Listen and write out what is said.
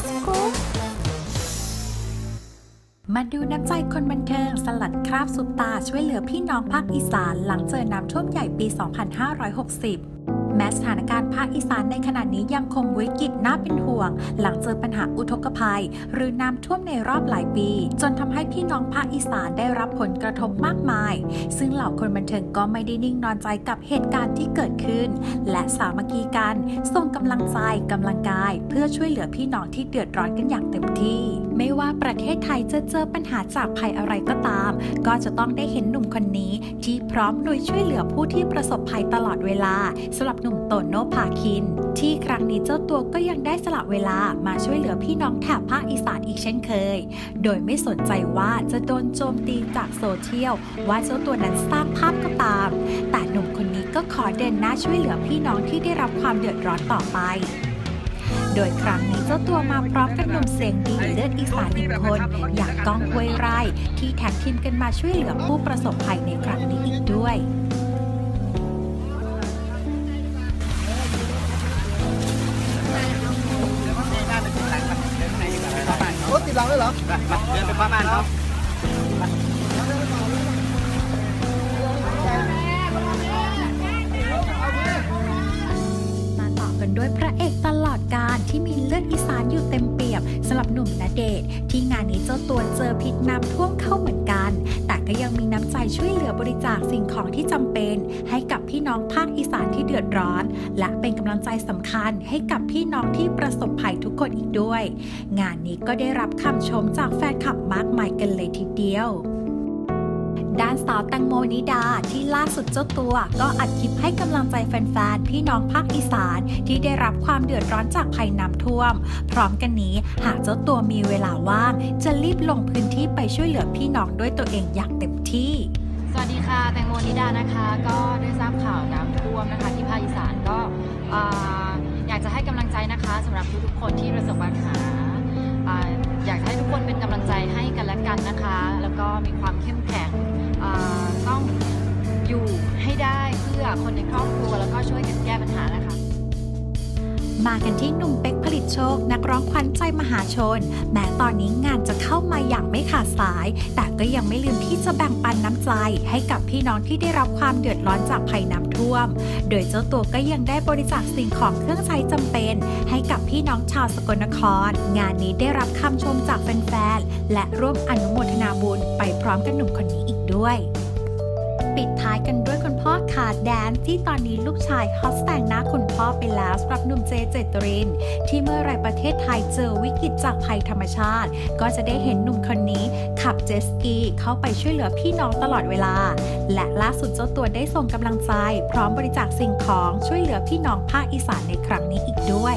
สกู๊ปมาดูน้ำใจคนบันเทิงสลัดคราบสุปตาช่วยเหลือพี่น้องภาคอีสานหลังเจอน้ำท่วมใหญ่ปี 2560 แม้สถานการณ์ภาคอีสานในขณะนี้ยังคงวิกฤตน่าเป็นห่วง หลังเจอปัญหาอุทกภัย หรือน้ำท่วมในรอบหลายปี จนทำให้พี่น้องภาคอีสานได้รับผลกระทบมากมาย ซึ่งเหล่าคนบันเทิงก็ไม่ได้นิ่งนอนใจกับเหตุการณ์ที่เกิดขึ้น และสามัคคีกันส่งกำลังใจกำลังกาย เพื่อช่วยเหลือพี่น้องที่เดือดร้อนกันอย่างเต็มที่ ไม่ว่าประเทศไทยจะเจอปัญหาจากภัยอะไรก็ตาม ก็จะต้องได้เห็นหนุ่มคนนี้ที่พร้อมลุยช่วยเหลือผู้ที่ประสบภัยตลอดเวลาสำหรับหนุ่มโตโนภาคิน ที่ครั้งนี้เจ้าตัวก็ยังได้สละเวลามาช่วยเหลือพี่น้องแถบภาคอีสานอีกเช่นเคย โดยไม่สนใจว่าจะโดนโจมตีจากโซเชียล ว่าเจ้าตัวนั้นสร้างภาพก็ตาม แต่หนุ่มคนนี้ก็ขอเดินหน้าช่วยเหลือพี่น้องที่ได้รับความเดือดร้อนต่อไปโดยครั้งนี้เจ้าตัวมาพร้อมกับหนุ่มเสียงดีเลือดอีสานอีกคน อย่างก้องห้วยไร่ที่แท็กทีมกันมาช่วยเหลือผู้ประสบภัยในครั้งนี้อีกด้วย รถติดหลังเยเหรอ เดินไปคว้าบ้านเขามา หรับหนุ่มณเดชที่งานนี้เจ้าตัวเจอพิษน้ำท่วมเข้าเหมือนกัน แต่ก็ยังมีน้ำใจช่วยเหลือบริจาคสิ่งของที่จำเป็น ให้กับพี่น้องภาคอีสานที่เดือดร้อน และเป็นกำลังใจสำคัญให้กับพี่น้องที่ประสบภัยทุกคนอีกด้วย งานนี้ก็ได้รับคำชมจากแฟนคลับมากมายกันเลยทีเดียว ด้านสาวแตงโมนิดาที่ล่าสุดเจ้าตัว ก็อัดคลิปให้กำลังใจแฟนๆ พี่น้องภาคอีสานที่ได้รับความเดือดร้อนจากภัยน้ำท่วม พร้อมกันนี้หากเจ้าตัวมีเวลาว่าง จะรีบลงพื้นที่ไปช่วยเหลือพี่น้องด้วยตัวเองอย่างเต็มที่ สวัสดีค่ะแตงโมนิดานะคะ ก็ได้ทราบข่าวน้ำท่วมนะคะ ที่ภาคอีสานก็ออยากจะให้กำลังใจนะคะสำหรับทุกๆคนที่ประสบปัญหาออยากให้ทุกคนเป็นกำลังใจให้กันและกันนะคะ ก็มีความเข้มแข็งอ่าต้องอยู่ให้ได้เพื่อคนในครอบครัวแล้วก็ช่วยกันแก้ปัญหานะคะ มากันที่หนุ่มเป็กผลิตโชค นักร้องขวัญใจมหาชน แม้ตอนนี้งานจะเข้ามาอย่างไม่ขาดสาย แต่ก็ยังไม่ลืมที่จะแบ่งปันน้ำใจ ให้กับพี่น้องที่ได้รับความเดือดร้อนจากภัยน้ำท่วม โดยเจ้าตัวก็ยังได้บริจาคสิ่งของเครื่องใช้จำเป็น ให้กับพี่น้องชาวสกลนคร งานนี้ได้รับคำชมจากแฟนๆและร่วมอนุโมทนาบุญไปพร้อมกับหนุ่มคนนี้อีกด้วย ปิดท้ายกันด้วยคุณพ่อขาดแดนที่ตอนนี้ลูกชายฮอตแต่งหน้าคุณพ่อไปแล้วสำหรับหนุ่มเจเจตริน ที่เมื่อไรประเทศไทยเจอวิกฤตจากภัยธรรมชาติ ก็จะได้เห็นหนุ่มคนนี้ ขับเจสกีเข้าไปช่วยเหลือพี่น้องตลอดเวลา และล่าสุดเจ้าตัวได้ส่งกำลังใจ พร้อมบริจาคสิ่งของช่วยเหลือพี่น้องภาคอีสานในครั้งนี้อีกด้วย